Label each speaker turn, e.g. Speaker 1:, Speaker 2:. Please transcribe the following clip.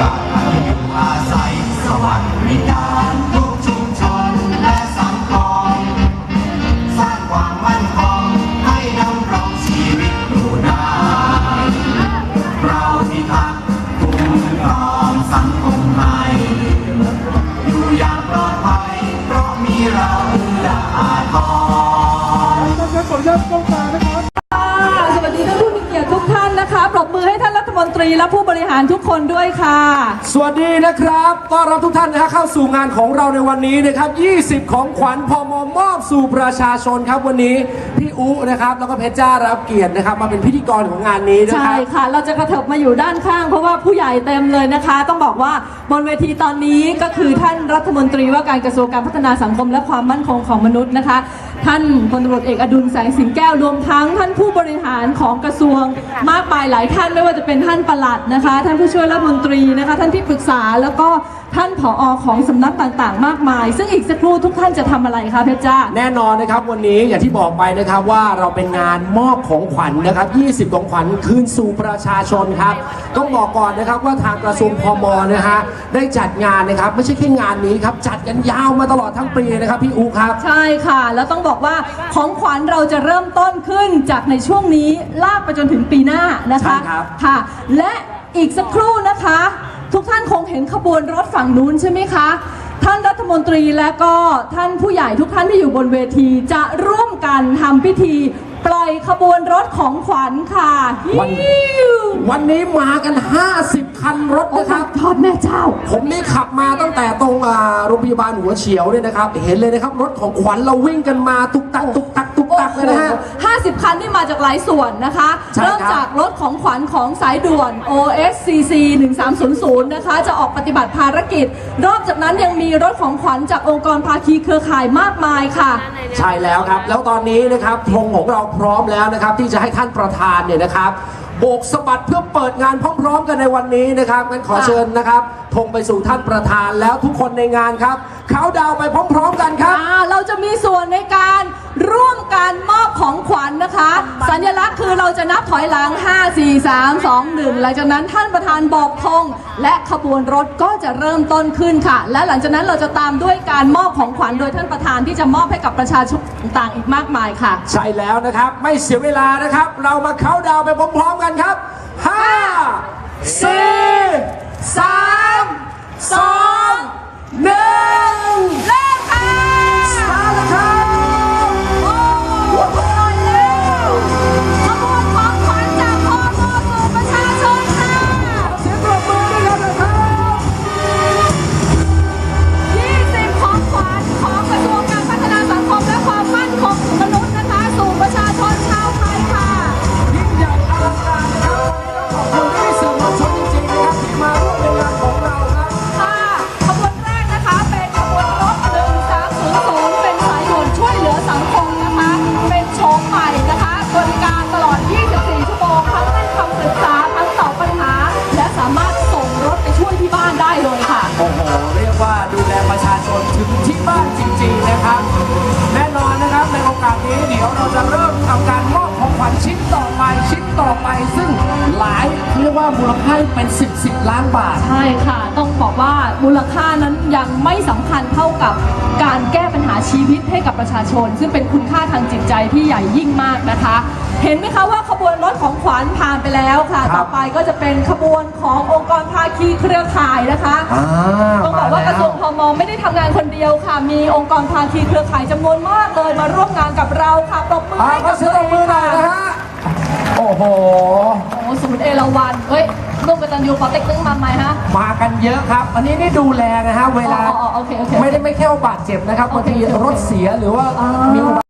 Speaker 1: การอยู่อาศัยสวรรค์ รั
Speaker 2: ฐมนตรีและผู้บริหารทุกคนด้วยค่ะ
Speaker 3: สวัสดีนะครับต้อนรับทุกท่านนะฮะเข้าสู่งานของเราในวันนี้นะครับ 20 ของขวัญพอมมอบสู่ประชาชนครับวันนี้พี่อุนะครับ แล้วก็เพชรจ้ารับเกียรตินะครับ มาเป็นพิธีกรของงานนี้นะค
Speaker 2: ใช่
Speaker 3: รับ
Speaker 2: ค่ะ เราจะกระเถิบมาอยู่ด้านข้าง เพราะว่าผู้ใหญ่เต็มเลยนะคะ ต้องบอกว่าบนเวทีตอนนี้ก็คือท่านรัฐมนตรีว่าการกระทรวงการพัฒนาสังคมและความมั่นคงของมนุษย์นะคะ ท่านพลตำรวจเอกอดุลแสงสิงแก้วรวมทั้งท่านผู้บริหารของกระทรวงมากมายหลายท่านไม่ว่าจะเป็นท่านปลัดนะคะ ท่านผู้ช่วยรัฐมนตรีนะคะ ท่านที่ปรึกษาแล้วก็ ท่านผอของสำนักต่างๆ มากมาย ซึ่งอีกสักครู่ทุกท่านจะทำอะไรคะเพชรจ้า
Speaker 3: แน่นอนนะครับวันนี้อย่างที่บอกไปนะครับว่าเราเป็นงานมอบของขวัญนะครับ 20 ของขวัญคืนสู่ประชาชนครับต้องบอกก่อนนะครับว่าทางกระทรวงพมนะฮะได้จัดงานนะครับไม่ใช่แค่งานนี้ครับจัดกันยาวมาตลอดทั้งปีนะครับพี่อูครับ
Speaker 2: ใช่ค่ะ แล้วต้องบอกว่าของขวัญเราจะเริ่มต้นขึ้นจากในช่วงนี้ลากไปจนถึงปีหน้านะคะ
Speaker 3: ใช่ครับ
Speaker 2: ค่ะ และอีกสักครู่นะคะ ทุกท่านคงเห็นขบวนรถฝั่งนู้นใช่ไหมคะ ท่านรัฐมนตรีและก็ท่านผู้ใหญ่ทุกท่านที่อยู่บนเวทีจะร่วมกันทำพิธี ปล่อยขบวนรถของขวัญค่ะ
Speaker 3: วัน
Speaker 2: ฮิว
Speaker 3: วันนี้มากัน 50 คันรถ
Speaker 2: โอ้
Speaker 3: นะครับ
Speaker 2: ทอดแม่เจ้า
Speaker 3: ผมนี่ขับมาตั้งแต่ตรงอ่าโรงพยาบาลหัวเฉียวเนี่ยนะครับ เห็นเลยนะครับ รถของขวัญเราวิ่งกันมาตุกตักตุกตักตุกตัก
Speaker 2: คันที่มาจากหลายส่วนนะคะ
Speaker 3: ใช่ครับ
Speaker 2: เริ่มจากรถของขวัญของสายด่วน OSCC 1300 นะคะ จะออกปฏิบัติภารกิจรอบจากนั้นยังมีรถของขวัญจากองค์กรภาคีเครือข่ายมากมายค่ะ
Speaker 3: ใช่แล้วครับ แล้วตอนนี้นะครับธงของเราพร้อมแล้วนะครับ ที่จะให้ท่านประธานเนี่ยนะครับโบกสะบัดเพื่อเปิดงานพร้อมๆกันในวันนี้นะครับงั้นขอ
Speaker 2: ค่ะ
Speaker 3: เชิญนะครับธงไปสู่ท่านประธานแล้วทุกคนในงานครับเขาดาวน์ไปพร้อม ๆ กันครับ
Speaker 2: อ่าเราจะมีส่วนในการ ร่วมการมอบของขวัญนะคะ สัญลักษณ์คือเราจะนับถอยหลัง 5 4 3 2 1 หลังจากนั้นท่านประธานบอกธงและขบวนรถก็จะเริ่มต้นขึ้นค่ะ และหลังจากนั้นเราจะตามด้วยการมอบของขวัญโดยท่านประธานที่จะมอบให้กับประชาชนต่างๆอีกมากมายค่ะ
Speaker 3: ใช่แล้วนะครับ ไม่เสียเวลานะครับ เรามาเขาน์ดาวน์ไปพร้อมๆกันครับ 5 4 3 บ้า
Speaker 2: น
Speaker 3: จริงๆนะครับ
Speaker 2: แน่นอนนะครับ
Speaker 3: ในโอกาสนี้เดี๋ยวเราจะเริ่มทำการมอบของขวัญชิ้นต่อไปชิ้นต่อไป ซึ่งหลายเรียกว่ามูลค่าเป็น10 10ล้านบาท
Speaker 2: ใช่ค่ะ ต้องบอกว่ามูลค่านั้นยังไม่สำคัญเท่ากับการ ชีวิตให้กับประชาชน ซึ่งเป็นคุณค่าทางจิตใจที่ใหญ่ยิ่งมากนะคะ เห็นไหมคะว่าขบวนรถของขวัญผ่านไปแล้วค่ะ
Speaker 3: ครับ
Speaker 2: ต่อไปก็จะเป็นขบวนขององค์กรภาคีเครือข่ายนะคะ
Speaker 3: อ่า
Speaker 2: ต้องบอกว่ากระทรวงพมไม่ได้ทำงานคนเดียวค่ะ มีองค์กรภาคีเครือข่ายจำนวนมากเลยมาร่วมงานกับเราค่ะปรบมือ
Speaker 3: อ่า
Speaker 2: ให้
Speaker 3: ก็
Speaker 2: กับ
Speaker 3: เสียงปรบมือหน่อยนะฮะ โอ้โห
Speaker 2: โอ้โห ศูนย์เอราวันเฮ้ยร่วมกตันยูปอเต็กตึงมาไหมฮะ
Speaker 3: มากันเยอะครับ อันนี้นี่ดูแลนะฮะ เวลา
Speaker 2: อ๋ออ๋อโอเคโอเค
Speaker 3: ไม่ได้ไม่แค่ว่าบาดเจ็บนะครับบางทีรถเสียหรือว่า
Speaker 2: อ่ามี
Speaker 3: มีอุบัติ